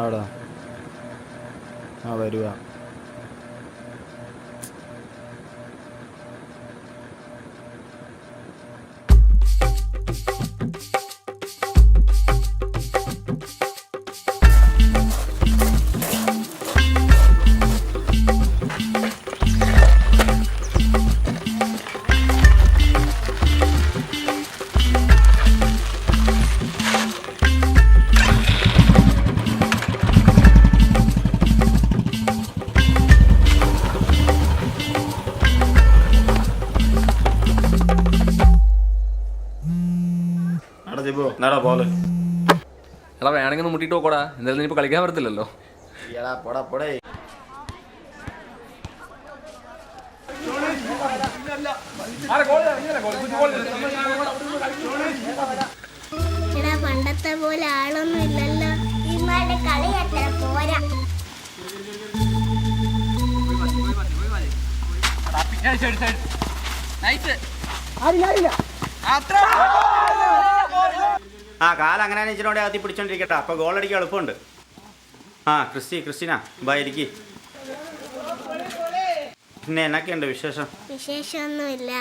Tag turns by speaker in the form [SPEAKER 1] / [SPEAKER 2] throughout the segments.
[SPEAKER 1] ആടാ. ആ വരുക
[SPEAKER 2] നോക്കോടാ എന്തായാലും ഇനിയിപ്പോ കളിക്കാൻ പറ്റത്തില്ലല്ലോ.
[SPEAKER 1] എടാ പോടാ പോടേ.
[SPEAKER 3] എടാ പണ്ടത്തെ പോലെ ആളൊന്നും ഇല്ലല്ലോ. ഇമാരുടെ കളി അത്ര പോരാ.
[SPEAKER 1] ആ കാലം അങ്ങനെ ഇച്ചിരി അകത്തി പിടിച്ചോണ്ടിരിക്കട്ടെ അപ്പൊ ഗോൾ അടിക്കാൻ എളുപ്പമുണ്ട് ആ ക്രിസ്റ്റി ക്രിസ്റ്റീന ബൈ ഇരിക്കി പിന്നെ എന്നൊക്കെയുണ്ട് വിശേഷം
[SPEAKER 3] വിശേഷമൊന്നുമില്ല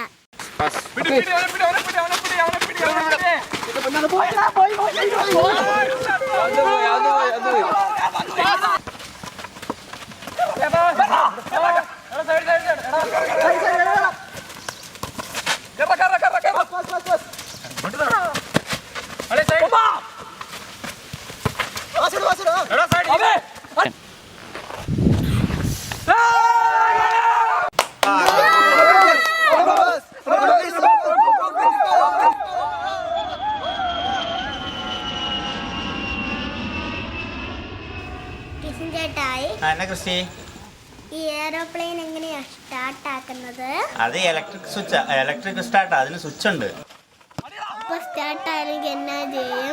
[SPEAKER 3] കിഷൻ
[SPEAKER 1] ക്രിസ്റ്റി?
[SPEAKER 3] ഈ എയറോപ്ലെയിൻ എങ്ങനെയാ സ്റ്റാർട്ട് ആക്കുന്നത്?
[SPEAKER 1] അത് ഇലക്ട്രിക് സ്വിച്ച് ഇലക്ട്രിക് സ്റ്റാർട്ട് അതിന് സ്വിച്ച് ഉണ്ട്.
[SPEAKER 3] സ്റ്റാർട്ട് ആയെങ്കിൽ എന്നാ ചെയ്യും?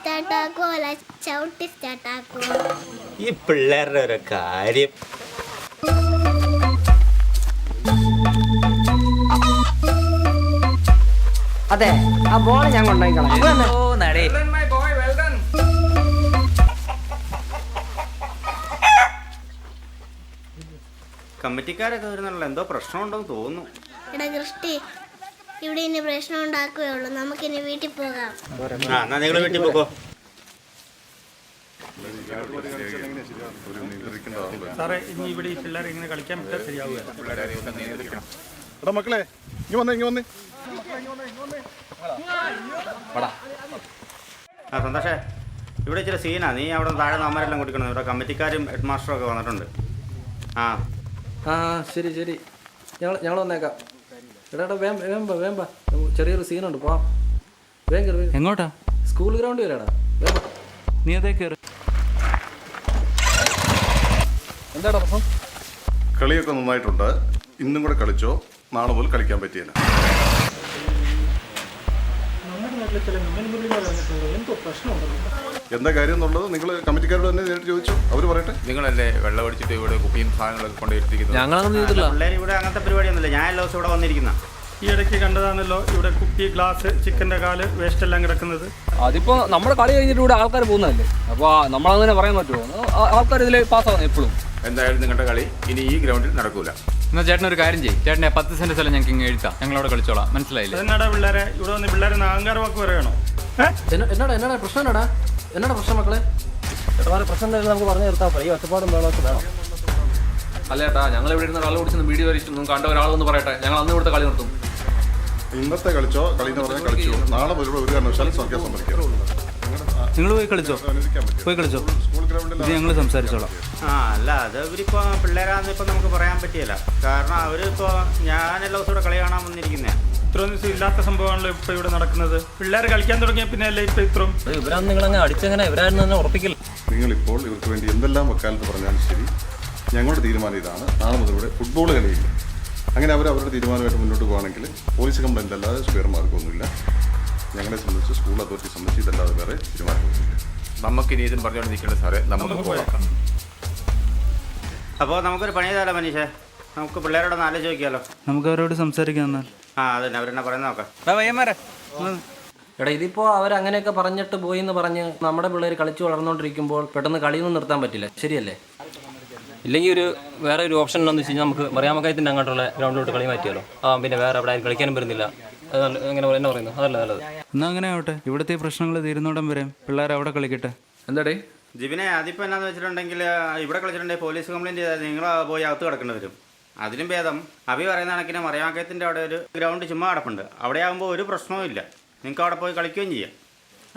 [SPEAKER 3] സ്റ്റാർട്ട് ആക്കുമോ അല്ല ചവിട്ടി സ്റ്റാർട്ട് ആക്കുമോ
[SPEAKER 1] ഈ പിള്ളേരുടെ ഒരു കാര്യം.
[SPEAKER 4] അതെ ആ ബോൾ ഞാൻ കൊണ്ടുപോയിക്കളാം.
[SPEAKER 1] കമ്മിറ്റിക്കാരൊക്കെ വരുന്നുണ്ടല്ലോ എന്തോ പ്രശ്നമുണ്ടെന്ന് തോന്നുന്നു.
[SPEAKER 3] എടാ ക്രിസ്റ്റി ഇവിടെ ഇനി പ്രശ്നം ഉണ്ടാക്കുകയുള്ളൂ നമുക്കിനി വീട്ടിൽ പോകാം.
[SPEAKER 1] ആ എന്നാ നിങ്ങൾ വീട്ടിൽ പോക്കോ.
[SPEAKER 5] സാറേ ഇനി ഇവിടെ ഈ പിള്ളേർ ഇങ്ങനെ കളിക്കാൻ പറ്റാൻ ശരിയാവുക
[SPEAKER 6] മക്കളെ ഇങ്ങ് വന്നേ ഇങ്ങ് വന്നേ.
[SPEAKER 1] ആ സന്തോഷേ. ഇവിടെ ഇച്ചിരി സീനാ നീ അവിടെ താഴെ നമ്മരെല്ലാം കൊടുക്കണം. ഇവിടെ കമ്മിറ്റിക്കാരും ഹെഡ് മാസ്റ്ററും ഒക്കെ വന്നിട്ടുണ്ട്. ആ.
[SPEAKER 2] ആ ശരി ശരി. ഞങ്ങൾ ഞങ്ങൾ വന്നേക്കാം. എടാ എടാ വേം വേം വാ, വേം വാ. ചെറിയൊരു സീനുണ്ട് പോ വേഗം കയറി.
[SPEAKER 7] എങ്ങോട്ടാ?
[SPEAKER 2] സ്കൂൾ ഗ്രൗണ്ട് വരാടാ വേഗം
[SPEAKER 7] നീ അതേ കയറി
[SPEAKER 2] എന്താടാ പ്രശ്നം?
[SPEAKER 6] കളിയൊക്കെ നന്നായിട്ടുണ്ട്. ഇന്നും കൂടെ കളിച്ചോ? നാളെ മുതൽ കളിക്കാൻ പറ്റിയില്ല എന്താ കാര്യം എന്നുള്ളത് നിങ്ങൾ കമ്മിറ്റിക്കാരോട് തന്നെ നേരിട്ട് ചോദിച്ചു. അവർ പറയട്ടെ.
[SPEAKER 8] നിങ്ങളല്ലേ വെള്ളം അടിച്ചിട്ട് ഇവിടെ കുപ്പിയും സാധനങ്ങളൊക്കെ കൊണ്ടുവരുത്തിക്കുന്നത്
[SPEAKER 2] ഞങ്ങളൊന്നും ചെയ്തിട്ടില്ല.
[SPEAKER 1] പിള്ളേർ ഇവിടെ അങ്ങനത്തെ പരിപാടിയൊന്നുമില്ല. ഞാൻ എല്ലാ ദിവസം ഇവിടെ വന്നിരിക്കുന്ന.
[SPEAKER 5] ഈ ഇടയ്ക്ക് കണ്ടതാണല്ലോ ഇവിടെ കുപ്പി ഗ്ലാസ് ചിക്കന്റെ കാൽ വേസ്റ്റ് എല്ലാം കിടക്കുന്നത്.
[SPEAKER 2] അതിപ്പോ നമ്മുടെ കളി കഴിഞ്ഞിട്ട് ഇവിടെ ആൾക്കാർ പോകുന്നതല്ലേ? അപ്പോൾ നമ്മളങ്ങനെ പറയാൻ പറ്റുമോ? ആൾക്കാർ ഇതിൽ പാസ്സാകും എപ്പോഴും?
[SPEAKER 8] എന്തായാലും നിങ്ങളുടെ കളി ഇനി ഈ ഗ്രൗണ്ടിൽ നടക്കൂല.
[SPEAKER 7] എന്നാ ചേട്ടൻ ഒരു കാര്യം ചെയ്യും. ചേട്ടനെ പത്ത് സെന്റ് സ്ഥലം ഞങ്ങൾക്ക് ഇങ്ങനെ എഴുത്താം ഞങ്ങൾ അവിടെ കളിച്ചോളാം. മനസ്സിലായില്ലേ?
[SPEAKER 5] എന്നാടാ പിള്ളേരെ? ഇവിടെ വന്ന് പിള്ളേരെ അഹങ്കാരം വാക്ക് പറയണോ?
[SPEAKER 2] എന്നാടാ എന്നാടാ പ്രശ്നം എന്നാടാ എന്നാടാ പ്രശ്നം മക്കളെ? പ്രശ്നം എന്തായാലും നമുക്ക് പറഞ്ഞു നിർത്താം ഈ ഒറ്റപ്പാടും വേണമൊക്കെ വേണം. അല്ല ഏട്ടാ ഞങ്ങൾ ഇവിടെ ഇരുന്ന് കള്ളു കുടിച്ചൊന്ന് വീഡിയോ വരച്ചിട്ടൊന്നും കണ്ട ഒരാളൊന്നും പറയട്ടെ. ഞങ്ങൾ അന്ന് ഇവിടുത്തെ കളി നിർത്തും.
[SPEAKER 6] ഇന്നത്തെ കളിച്ചോ? കളി എന്ന് പറഞ്ഞാൽ കളിച്ചു? നാളെ ഒരു കാരണവശാലും സംഖ്യ സമ്മതിക്കാം
[SPEAKER 7] നിങ്ങൾ പോയി കളിച്ചോ? പോയി കളിച്ചോ? ഇത് ഞങ്ങൾ സംസാരിച്ചോളാം.
[SPEAKER 1] ആ അല്ല അത് ഇവരിപ്പോൾ പിള്ളേരാന്ന് ഇപ്പം നമുക്ക് പറയാൻ പറ്റിയല്ല. കാരണം അവരിപ്പോൾ ഞാൻ എല്ലാ ദിവസവും ഇവിടെ കളി കാണാൻ വന്നിരിക്കുന്നേ.
[SPEAKER 5] ഇത്രയും ദിവസം ഇല്ലാത്ത സംഭവമാണല്ലോ ഇപ്പൊ ഇവിടെ നടക്കുന്നത്. പിള്ളേർ കളിക്കാൻ തുടങ്ങിയ പിന്നെ അല്ലേ ഇപ്പൊ ഇത്രയും?
[SPEAKER 2] ഇവരാണ് നിങ്ങളങ്ങ് അടിച്ചെങ്ങനെ? ഇവരായിരുന്നു തന്നെ ഉറപ്പിക്കില്ല
[SPEAKER 6] നിങ്ങളിപ്പോൾ ഇവർക്ക് വേണ്ടി എന്തെല്ലാം വക്കാലത്ത് പറഞ്ഞാലും ശരി ഞങ്ങളുടെ തീരുമാനം ഇതാണ്. നാളെ മുതൽ ഇവിടെ ഫുട്ബോൾ കളിയില്ല. അങ്ങനെ അവർ അവരുടെ തീരുമാനമായിട്ട് മുന്നോട്ട് പോകുകയാണെങ്കിൽ പോലീസ് കംപ്ലൈന്റ് അല്ലാതെ സ്പെയർ മാർക്കൊന്നുമില്ല ഞങ്ങളെ സംബന്ധിച്ച് സ്കൂൾ അതോറിറ്റി സംബന്ധിച്ച് ഇതല്ലാതെ വേറെ തീരുമാനമൊന്നുമില്ല.
[SPEAKER 8] നമുക്കിനി ഇതും പറഞ്ഞുകൊണ്ട് നിൽക്കേണ്ട സാറേ. നമുക്ക് പോകാം.
[SPEAKER 1] അപ്പോൾ നമുക്കൊരു പണി ചെയ്താലോ മനീഷേ? നമുക്ക് പിള്ളേരോടൊന്ന് ആലോചിച്ച് നോക്കിയാലോ?
[SPEAKER 7] നമുക്ക് അവരോട് സംസാരിക്കാം എന്നാൽ.
[SPEAKER 1] ആ അതന്നെ. അവരെന്നെ പറയുന്ന നോക്കാം.
[SPEAKER 7] പയ്യന്മാരെ
[SPEAKER 4] എടാ ഇതിപ്പോ അവരങ്ങനെയൊക്കെ അങ്ങനെയൊക്കെ പറഞ്ഞിട്ട് പോയി എന്ന് പറഞ്ഞ് നമ്മുടെ പിള്ളേർ കളിച്ചു വളർന്നുകൊണ്ടിരിക്കുമ്പോൾ പെട്ടെന്ന് കളിയൊന്നും നിർത്താൻ പറ്റില്ല. ശരിയല്ലേ? ഇല്ലെങ്കിൽ ഒരു വേറെ ഒരു ഓപ്ഷൻ എന്താണെന്ന് വെച്ച് കഴിഞ്ഞാൽ നമുക്ക് മറിയാമക്കായത്തിന്റെ അങ്ങോട്ടുള്ള ഗ്രൗണ്ടിലോട്ട് കളി മാറ്റിയാലോ? ആ പിന്നെ വേറെ അവിടെ ആരും കളിക്കാനും വരുന്നില്ല. അത് നല്ല- എങ്ങനെ എന്നെ പറയുന്നു അതല്ല നല്ലത്.
[SPEAKER 7] എന്നാ അങ്ങനെ ആവട്ടെ. ഇവിടുത്തെ പ്രശ്നങ്ങൾ തീരുന്നോടം വരെ പിള്ളേർ അവിടെ കളിക്കട്ടെ.
[SPEAKER 4] എന്താടേ?
[SPEAKER 1] ജിബിനെ അതിപ്പോൾ എന്നാന്ന് വെച്ചിട്ടുണ്ടെങ്കിൽ ഇവിടെ കളിച്ചിട്ടുണ്ടെങ്കിൽ പോലീസ് കംപ്ലൈന്റ് ചെയ്താൽ നിങ്ങൾ പോയി അകത്ത് കിടക്കേണ്ടി വരും. അതിലും ഭേദം. അഭി പറയുന്ന കണക്കിന് മറിയാക്കത്തിന്റെ അവിടെ ഒരു ഗ്രൗണ്ട് ചുമ്മാ കിടപ്പുണ്ട്. അവിടെ ആകുമ്പോൾ ഒരു പ്രശ്നവും ഇല്ല. നിങ്ങൾക്ക് അവിടെ പോയി കളിക്കുകയും ചെയ്യാം.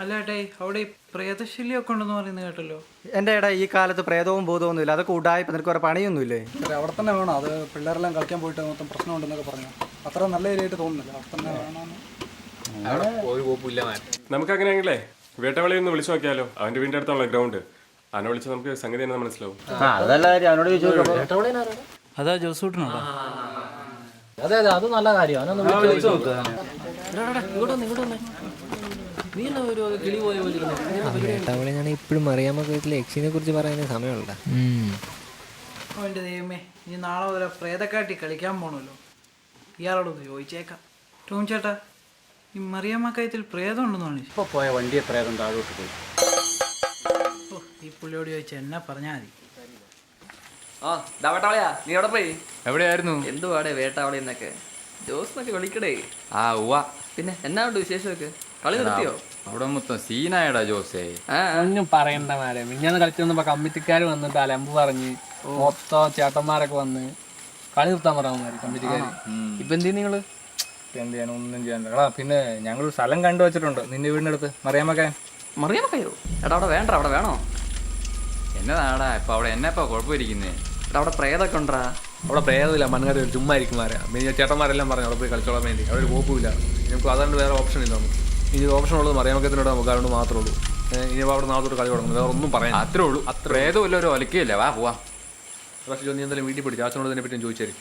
[SPEAKER 5] അല്ല ഏട്ടേ അവിടെ ഈ പ്രേതശല്യമൊക്കെ ഉണ്ടെന്ന് പറയുന്നത് കേട്ടല്ലോ.
[SPEAKER 9] എന്റെ ഇട ഈ കാലത്ത് പ്രേതവും ബോധവും ഇല്ല അതൊക്കെ ഉണ്ടായപ്പോൾ നിനക്ക് വേറെ പണിയൊന്നുമില്ലേ?
[SPEAKER 10] അവിടെ തന്നെ വേണം. അത് പിള്ളേരെല്ലാം കളിക്കാൻ പോയിട്ട് മൊത്തം പ്രശ്നമുണ്ടെന്നൊക്കെ പറഞ്ഞു. അത്ര നല്ല ഏരിയയായിട്ട് തോന്നുന്നില്ല. അവിടെ തന്നെ വേണമെന്ന്
[SPEAKER 11] നമുക്ക് അങ്ങനെയാണെങ്കിലേ വേട്ടവളി ഒന്ന് വിളിച്ചു നോക്കിയാലോ? അവന്റെ വീടിന്റെ അടുത്തുള്ള ഗ്രൗണ്ട്. അവനെ വിളിച്ച് നമുക്ക് സംഗതി തന്നെ മനസ്സിലാവും.
[SPEAKER 9] അതല്ല കാര്യം. അവനോട് ചോദിച്ചു
[SPEAKER 7] അതാ ജോസൂട്ടനുണ്ടോ
[SPEAKER 4] അതെ അതെ അത് നല്ല കാര്യമാണ്?
[SPEAKER 12] ഞാൻ ഇപ്പോഴും അറിയാമോ യക്ഷിനെ കുറിച്ച് പറയാൻ സമയമുള്ള
[SPEAKER 5] അവന്റെ ദൈവമേ ഇനി നാളെ ഒരു പ്രേതക്കാട്ടി കളിക്കാൻ പോണല്ലോ. ഇയാളോടൊന്ന് ചോദിച്ചേക്കാം. ടോം ചേട്ടാ ഈ മറിയമ്മക്കയത്തിൽ പ്രേതം ഉണ്ടെന്നാണ്
[SPEAKER 9] ഇപ്പോൾ പോയ വണ്ടിയെ പ്രേതം താഴോട്ട് പോയി.
[SPEAKER 5] ഓ ഈ പുള്ളിയോട് ചോദിച്ചാൽ എന്നാ പറഞ്ഞാൽ മതി.
[SPEAKER 4] ആ ദാ നീ എവിടെ പോയി?
[SPEAKER 7] എവിടെയായിരുന്നു?
[SPEAKER 12] എന്തുവാടേ വേട്ടാവളി എന്നൊക്കെ? ജോസ് എന്നൊക്കെ വിളിക്കടേ.
[SPEAKER 7] ആ ഉവ
[SPEAKER 12] പിന്നെ എന്നാ ഉണ്ട് വിശേഷമൊക്കെ? കളി നിർത്തിയോ?
[SPEAKER 7] അവിടെ മൊത്തം സീനായടാ ജോസേ.
[SPEAKER 12] ഒന്നും പറയണ്ട മാരെ മിഞ്ഞാന്ന് കളിച്ചു വന്നപ്പോ കമ്മിറ്റിക്കാർ വന്നിട്ട് അലമ്പ് പറഞ്ഞ് മൊത്തം ചേട്ടന്മാരൊക്കെ വന്ന് കളി നിർത്താൻ പറയാൻ കമ്മിറ്റിക്കാര്. ഇപ്പൊ എന്ത് നിങ്ങൾ?
[SPEAKER 9] എന്ത് ചെയ്യാൻ ഒന്നും ചെയ്യാൻ എടാ പിന്നെ ഞങ്ങൾ സ്ഥലം കണ്ടു വെച്ചിട്ടുണ്ട്. നിന്റെ വീടിന്റെ അടുത്ത്. മറിയാമക്കാൻ
[SPEAKER 12] മറിയാമക്കയോ എടാ അവിടെ വേണ്ട അവിടെ വേണോ?
[SPEAKER 7] എന്നതാടാ ഇപ്പൊ അവിടെ എന്നെപ്പാ കുഴപ്പമിരിക്കുന്നേ?
[SPEAKER 12] എടാ അവിടെ പ്രേതൊക്കെ ഉണ്ടാ
[SPEAKER 4] അവിടെ പ്രേതമില്ല മണ്ണുകാരി ചുമ്മാ ആയിരിക്കും മാരാ പിന്നെ ചേട്ടന്മാരെല്ലാം പറഞ്ഞു അവിടെ പോയി കളിച്ചോളാൻ വേണ്ടി. അവിടെ പോകില്ല കോപ്പുമില്ല നമുക്ക് അതുകൊണ്ട് വേറെ ഓപ്ഷൻ ഇല്ല നമുക്ക്. ഇനി ഓപ്ഷൻ ഉള്ളത് മറിയാമക്കത്തിനോട് നമുക്ക് അതുകൊണ്ട് മാത്രമേ ഉള്ളൂ. ഇനി അവിടെ നാളത്തോട്ട് കളി തുടങ്ങും. വേറെ ഒന്നും പറയാൻ
[SPEAKER 7] അത്രേ ഉള്ളൂ. അത്ര ഏതുമില്ല ഒരു ഒലക്കുകയില്ല വാ പോവാ.
[SPEAKER 4] പക്ഷേ നീ എന്തായാലും വീട്ടിൽ പിടിച്ചു ചാച്ചനോട് ഇതിനെ പറ്റി ചോദിച്ചേരി.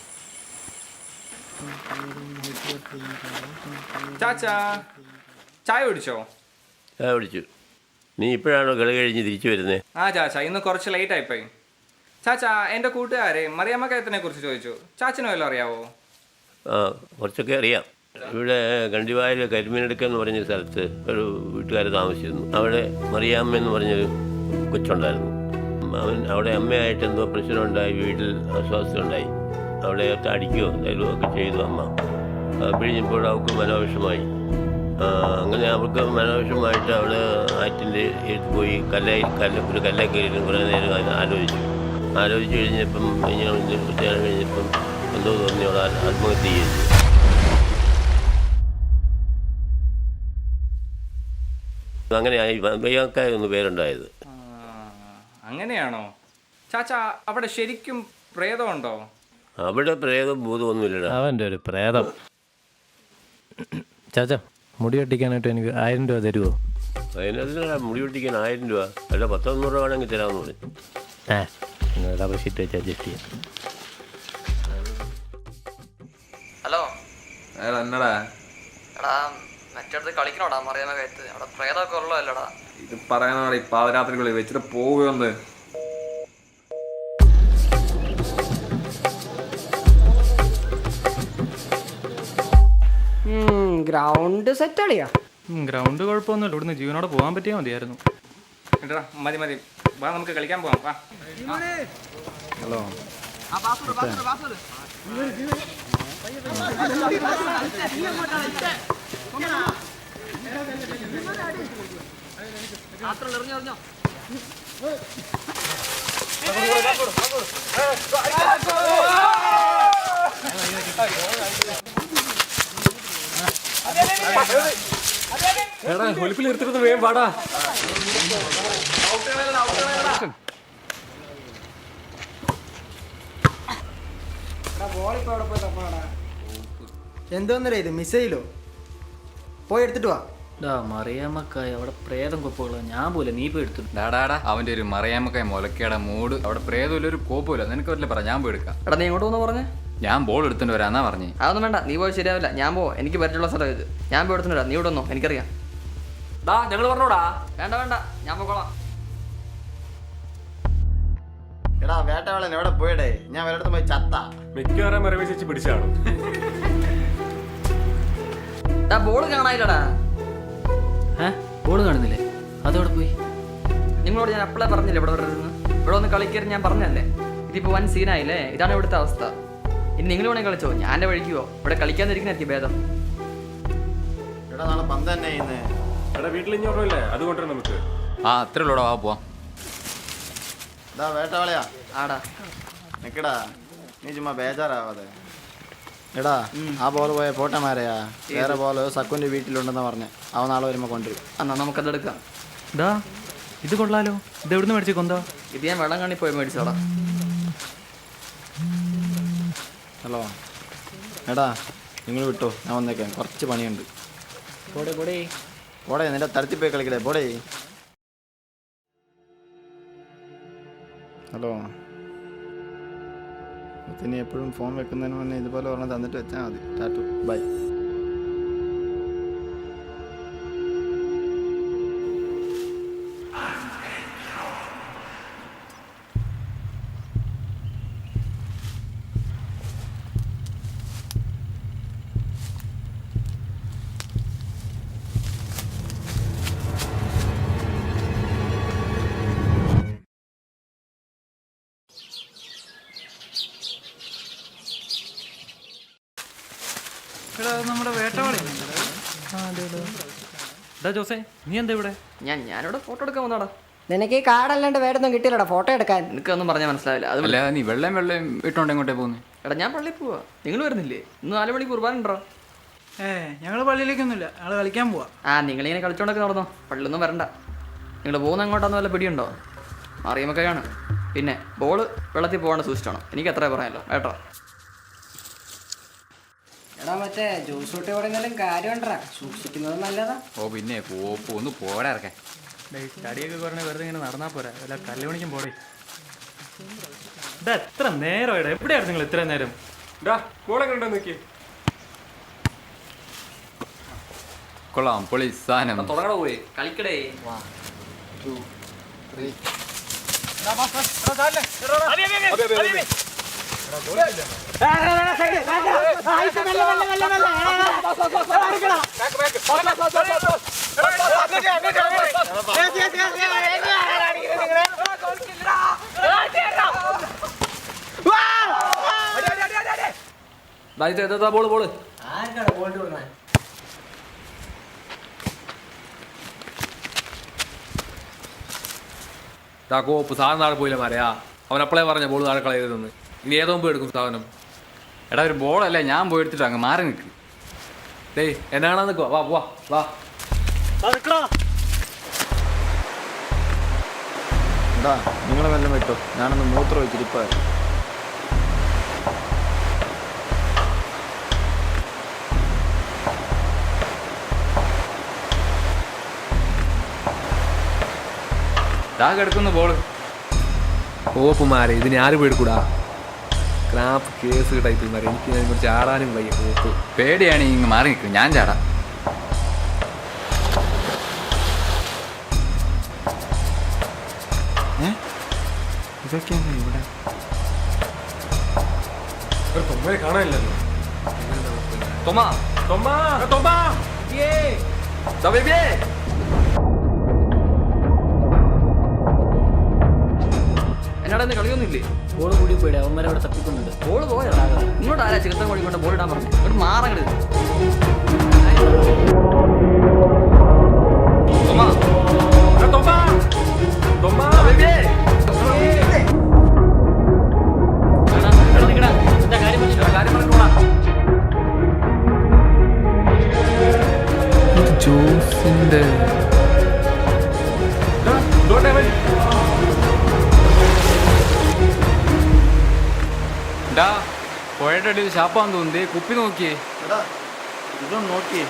[SPEAKER 9] ചാച്ചാ ചായ കുടിച്ചോ?
[SPEAKER 13] വിളിച്ചു നീ ഇപ്പോഴാണോ കളി കഴിഞ്ഞ് തിരിച്ചു വരുന്നത്
[SPEAKER 9] ആ ചാച്ചാ ഇന്ന് കുറച്ച് ലേറ്റ് ആയിപ്പോയി. ചാച്ചാ എന്റെ കൂട്ടുകാരെ മറിയാമ്മ കയത്തിനെ കുറിച്ച് ചോദിച്ചു. ചാച്ചനോ വല്ലതും അറിയാവോ?
[SPEAKER 13] ആ കുറച്ചൊക്കെ അറിയാം. ഇവിടെ കണ്ടിവായിൽ കരിമീനെടുക്ക എന്ന് പറഞ്ഞ സ്ഥലത്ത് ഒരു വീട്ടുകാർ താമസിച്ചിരുന്നു. അവിടെ മറിയാമ്മ എന്ന് പറഞ്ഞൊരു കൊച്ചുണ്ടായിരുന്നു. അവൻ അവിടെ അമ്മയായിട്ട് എന്തോ പ്രശ്നമുണ്ടായി വീട്ടിൽ അസ്വാസ്ഥ്യമുണ്ടായി. അവിടെ അടിക്കുകയോ എന്തെങ്കിലും ഒക്കെ ചെയ്തു അമ്മ. പിഴിഞ്ഞപ്പോൾ അവൾക്ക് മനോവിഷമായി. അങ്ങനെ അവൾക്ക് മനോവിഷമായിട്ട് അവൾ ആറ്റിന്റെ പോയി കല്ലായി കല്ല് ഒരു കല്ലൊക്കെ കുറേ നേരം ആലോചിച്ചു. ആലോചിച്ച് കഴിഞ്ഞപ്പം ഇങ്ങനെ കുറച്ച് നേരം കഴിഞ്ഞപ്പം എന്തോ തോന്നി അവൾ ആത്മഹത്യ ചെയ്തു. അങ്ങനെയായി വയ്യാക്കായ ഒന്ന് പേരുണ്ടായത്.
[SPEAKER 9] അങ്ങനെയാണോ? ചാച്ചാ അവിടെ ശരിക്കും പ്രേതമുണ്ടോ?
[SPEAKER 13] അവിടെ പ്രേതം ഭൂതമൊന്നുമില്ലടാ
[SPEAKER 12] അവന്റെ ഒരു പ്രേതം. ചാച്ച മുടി വെട്ടിക്കാനായിട്ട് എനിക്ക് ആയിരം രൂപ തരുമോ
[SPEAKER 13] അതിനകത്ത് മുടി വെട്ടിക്കാൻ ആയിരം രൂപ. അല്ല പത്തൊന്നൂറ് രൂപ വേണമെങ്കിൽ തരാമെന്ന് പറഞ്ഞു.
[SPEAKER 12] ആ. ഡബിൾ ഷീറ്റ് വെച്ച് അഡ്ജസ്റ്റ് ചെയ്യാം ഹലോ
[SPEAKER 4] എന്നടാ
[SPEAKER 12] എടാ മറ്റടുത്ത് കളിക്കണോടാ മറിയാമ കയത്ത്. അവിടെ പ്രേതമൊക്കെ ഉള്ളതല്ലടാ.
[SPEAKER 4] ഇത് പറയാനാണ് ഈ പാതിരാത്രികളിൽ വെച്ചിട്ട് പോവുകയെന്ന്
[SPEAKER 12] ഗ്രൗണ്ട് സെറ്റ്
[SPEAKER 10] ഗ്രൗണ്ട് കുഴപ്പമൊന്നുമില്ല. ഇവിടുന്ന് ജീവനോടെ പോകാൻ പറ്റിയാൽ മതിയായിരുന്നു.
[SPEAKER 9] എടാ മതി മതി. വാ നമുക്ക് കളിക്കാൻ പോവാം വാ. ഹലോ.
[SPEAKER 4] എടാ ഒലിപ്പിൽ എടുത്തിട്ട് വേം പാടാ
[SPEAKER 9] എന്തോന്നല്ലേ ഇത്? മിസൈലോ? പോയി എടുത്തിട്ട് വാ.
[SPEAKER 12] മറിയാമ്മക്കായ അവിടെ പ്രേതം കൊപ്പുകളോ ഞാൻ പോലെ നീ പോയി എടുത്തു
[SPEAKER 7] ഡാടാടാ അവന്റെ ഒരു മറിയാമക്കായ മുലക്കയുടെ മൂട്. അവിടെ പ്രേതമില്ല ഒരു കോപ്പുമില്ല നിനക്ക് വല്ല പറ ഞാൻ പോയി എടുക്കാം.
[SPEAKER 12] എടാ നീ എങ്ങോട്ട് വന്ന് പറഞ്ഞേ?
[SPEAKER 7] ഞാൻ ബോൾ എടുത്തിട്ട് വരാന്നാ പറഞ്ഞു.
[SPEAKER 12] അതൊന്നും വേണ്ട നീ പോയി ശരിയാവില്ല. ഞാൻ പോ എനിക്ക് പറ്റുള്ള സ്ഥലം ഇത്. ഞാൻ പോയി എടുത്തിട്ട് നീ ഇവിടെ വന്നോ എനിക്കറിയാം.
[SPEAKER 4] ഡാ ഞങ്ങൾ പറഞ്ഞോടാ.
[SPEAKER 12] വേണ്ട വേണ്ട ഞാൻ പോക്കോളാം
[SPEAKER 1] എടാ വേട്ടവളൻ എവിടെ പോയടേ? ഞാൻ വരടത്ത് പോയി ചത്ത.
[SPEAKER 11] മിക്കവാറും ചേച്ചി പിടിച്ചാണ്
[SPEAKER 12] ബോൾ കാണാനില്ലടാ.
[SPEAKER 14] ഏ? ബോൾ കാണുന്നില്ലേ? അതോടെ പോയി?
[SPEAKER 12] നിങ്ങളോട് ഞാൻ അപ്പളെ പറഞ്ഞില്ലേ ഇവിടെ വരരുതെന്ന് ഇവിടെ ഒന്ന് കളിക്കരുത് ഞാൻ പറഞ്ഞല്ലേ ഇതിപ്പോ വൻ സീനായില്ലേ? ഇതാണ് ഇവിടുത്തെ അവസ്ഥ. ഇനി നിങ്ങൾ വേണമെങ്കിൽ കളിച്ചോ? ഞാൻ എന്റെ വഴിക്കുവോ ഇവിടെ കളിക്കാതിരിക്കുന്ന ഭേദം.
[SPEAKER 15] എടാ നാളെ പന്ത് തന്നെ ചെയ്യുന്നേ.
[SPEAKER 16] എടാ വീട്ടിൽ ഇഞ്ഞോറല്ലേ അത് കൊണ്ടുവരാം നമുക്ക്.
[SPEAKER 7] ആ അത്രേ ഉള്ളൂടാ പോവാം.
[SPEAKER 15] ഇതാ വേട്ടവളയാ.
[SPEAKER 12] ആടാ.
[SPEAKER 15] നിക്കടാ. നീ ചുമ്മാ ബേജാറാവാതെ. എടാ ആ ബോൾ പോയ പോട്ടമാരെയാ വേറെ ബോൾ സക്കുന്റെ വീട്ടിലുണ്ടെന്ന് പറഞ്ഞ്. അവൻ നാളെ വരുമ്പോ കൊണ്ടുവരും.
[SPEAKER 12] എന്നാ നമുക്കത് എടുക്കാം
[SPEAKER 10] ദാ ഇത് കൊള്ളാലോ. ഇത് എവിടുന്ന് മേടിച്ചു കൊന്തോ?
[SPEAKER 12] ഇത് ഞാൻ വെള്ളം കണ്ണി പോയി മേടിച്ചോടാ
[SPEAKER 15] ഹലോ. എടാ നിങ്ങൾ വിട്ടോ? ഞാൻ വന്നേക്കാം. കുറച്ച് പണിയുണ്ട്.
[SPEAKER 12] പോടേ പോടേ.
[SPEAKER 15] പോടേ നിന്റെ തരത്തിൽ പോയി കളിക്കലേ പോടേ. ഹലോ പിന്നെ എപ്പോഴും ഫോൺ വെക്കുന്നതിന് മുന്നേ ഇതുപോലെ ഒരെണ്ണം തന്നിട്ട് വെച്ചാൽ മതി. ടാറ്റു. ബൈ.
[SPEAKER 10] ഡാ ജോസേ നീ എന്താ ഇവിടെ?
[SPEAKER 12] ഞാൻ ഞാനിവിടെ ഫോട്ടോ എടുക്കാൻ വന്നാടാ
[SPEAKER 17] നിനക്ക് ഈ കാർഡല്ലാണ്ട് വേറൊന്നും കിട്ടിയില്ലടാ ഫോട്ടോ എടുക്കാൻ.
[SPEAKER 12] നിനക്കൊന്നും പറഞ്ഞാൽ മനസ്സിലാവില്ല. അത്
[SPEAKER 7] അല്ല നീ വെള്ളം വെള്ളം ഇട്ടോണ്ട് എങ്ങോട്ടേ പോകുന്നു?
[SPEAKER 12] എടാ ഞാൻ പള്ളിയിൽ പോവാ. നിങ്ങൾ വരുന്നില്ലേ? ഇന്ന് നാല് മണി കുർബാന ഉണ്ടോ?
[SPEAKER 5] ഏ ഞങ്ങൾ പള്ളിയിലേക്കൊന്നുമില്ല. ഞങ്ങൾ കളിക്കാൻ പോവാ.
[SPEAKER 12] ആ നിങ്ങളിങ്ങനെ കളിച്ചോണ്ടൊക്കെ നടന്നോ. പള്ളിയൊന്നും വരണ്ട. നിങ്ങൾ പോകുന്ന എങ്ങോട്ടാന്ന് വല്ല പിടിയുണ്ടോ? അറിയുമൊക്കെയാണ് പിന്നെ ബോൾ വെള്ളത്തിൽ പോകാണ്ട് സൂക്ഷിച്ചോണം. എനിക്ക് അത്രേ പറയാമല്ലോ കേട്ടോ?
[SPEAKER 17] എടാ മറ്റേ ജ്യൂസ് കൂട്ടി പറയുന്നതിലും കാര്യമുണ്ടാ സൂക്ഷിക്കുന്നത് നല്ലതാ.
[SPEAKER 7] ഓ പിന്നെ പോ പോ, ഒന്ന് പോടാ ഇറക്കാൻ.
[SPEAKER 10] തടിയൊക്കെ കുറഞ്ഞ വെറുതെ ഇങ്ങനെ നടന്നാ പോരാ. വല്ല കല്ലുമണിക്കും പോടേ. ഇതാ എത്ര നേരം എവിടെയായിരുന്നു നിങ്ങൾ ഇത്ര നേരം?
[SPEAKER 16] ഡാ മോളെ കണ്ടോ നോക്കി
[SPEAKER 7] കൊള്ളാം പൊളി സാധനം.
[SPEAKER 14] തുടങ്ങണ പോയി.
[SPEAKER 12] കളിക്കടേ.
[SPEAKER 14] ബോൾ ബോൾ
[SPEAKER 17] ആർക്കാണ് പോയിട്ട് കൊടുക്കാൻ
[SPEAKER 4] കോപ്പ് സാധനം നാളെ പോയില്ല മാരയാ അവൻ അപ്പളേ പറഞ്ഞ ബോൾ താഴെ കളയരുതെന്ന് ഇനി ഏതോ പോയി എടുക്കും സാധനം.
[SPEAKER 7] എടാ ഒരു ബോളല്ലേ? ഞാൻ പോയി എടുത്തിട്ട് അങ്ങ് മാറി നിൽക്ക്
[SPEAKER 4] ഡേയ് കാണാൻ നിൽക്കുക വാ വാ വാ.
[SPEAKER 15] എടാ നിങ്ങൾ വല്ലതും വെട്ടോ. ഞാനൊന്ന് മൂത്രം വെച്ചിരിപ്പാ
[SPEAKER 7] ദാ കിടക്കുന്ന ബോൾ.
[SPEAKER 4] ഓപ്പുമാരെ ഇതിന് ആര് പോയി എടുക്കൂടാ ക്രാപ്പ് കേസ് ടൈപ്പിൽ മാറി എനിക്ക് ഞാൻ കുറിച്ച് ആടാനും വയ്യ. പോക്ക്
[SPEAKER 7] പേടിയാണ് ഇങ്ങ് മാറി നിൽക്കും ഞാൻ ചാടാം.
[SPEAKER 15] ഇതൊക്കെയാണ് ഇവിടെ?
[SPEAKER 16] കാണാനില്ലല്ലോ. തൊമ്മാ. തൊമ്മാ.
[SPEAKER 12] കളിയൊന്നുമില്ലേ?
[SPEAKER 14] ബോൾ കൂടി പോയിടെ. അവന്മാരെ അവിടെ
[SPEAKER 12] ബോൾ പോയടാ ഇങ്ങോട്ട് ആരാ ചികിത്സ കൂടി കൊണ്ട് ബോൾ ഇടാൻ പറഞ്ഞു ഇങ്ങോട്ട് മാറങ്ങട്
[SPEAKER 7] ശാപ്പാന്ന് തോന്നുന്നേ കുപ്പി നോക്കിയേ
[SPEAKER 15] ഇതൊന്ന് നോക്കിയേ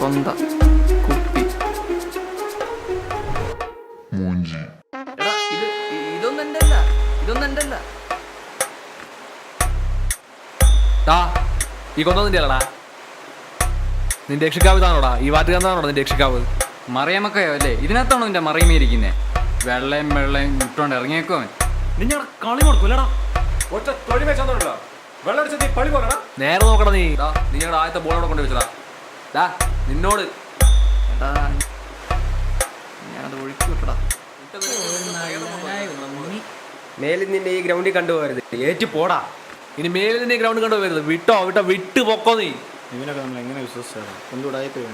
[SPEAKER 12] കൊന്ത കുപ്പി മൂഞ്ചി ഇതൊന്നും എന്റെ അല്ല ഇതൊന്നും എന്റെ അല്ല
[SPEAKER 4] ടാ ഈ കൊന്നതിന്റെ അല്ലടാ നിന്റെ രക്ഷിക്കാവ് താണോടാ ഈ വാറ്റുകാരനാണോടാ നിന്റെ രക്ഷിക്കാവ്
[SPEAKER 7] മറിയമൊക്കെയോ അല്ലേ? ഇതിനകത്താണോ നിന്റെ മറിയമേ ഇരിക്കുന്നേ? വെള്ളയും വെള്ളയും ഇട്ടോണ്ട് ഇറങ്ങിയേക്കോ
[SPEAKER 10] നിന്നെ കളി കൊടുക്കൂലടാ.
[SPEAKER 16] ഒറ്റ തൊഴി വെച്ചോണ്ടല്ലോ വെള്ളം അടിച്ചത് ഈ പളി പോലടാ
[SPEAKER 4] നേരെ നോക്കടാ നീ. നീ ഞങ്ങളുടെ ആദ്യത്തെ ബോൾ അവിടെ കൊണ്ട് വെച്ചടാ ഡാ നിന്നോട്.
[SPEAKER 18] എടാ ഞാനത് ഒഴിച്ചു വിട്ടടാ.
[SPEAKER 19] മേലിൽ നിന്നെ ഈ ഗ്രൗണ്ടിൽ കണ്ടുപോകരുത് ഏറ്റു പോടാ.
[SPEAKER 4] ഇനി മേലിൽ നിന്നെ ഗ്രൗണ്ട് കണ്ടുപോകരുത് വിട്ടോ വിട്ടോ വിട്ടു പൊക്കോ നീ.
[SPEAKER 15] ഇവനൊക്കെ നമ്മൾ എങ്ങനെ വിശ്വസിച്ചാണ് എന്തുകൂടായി പോയി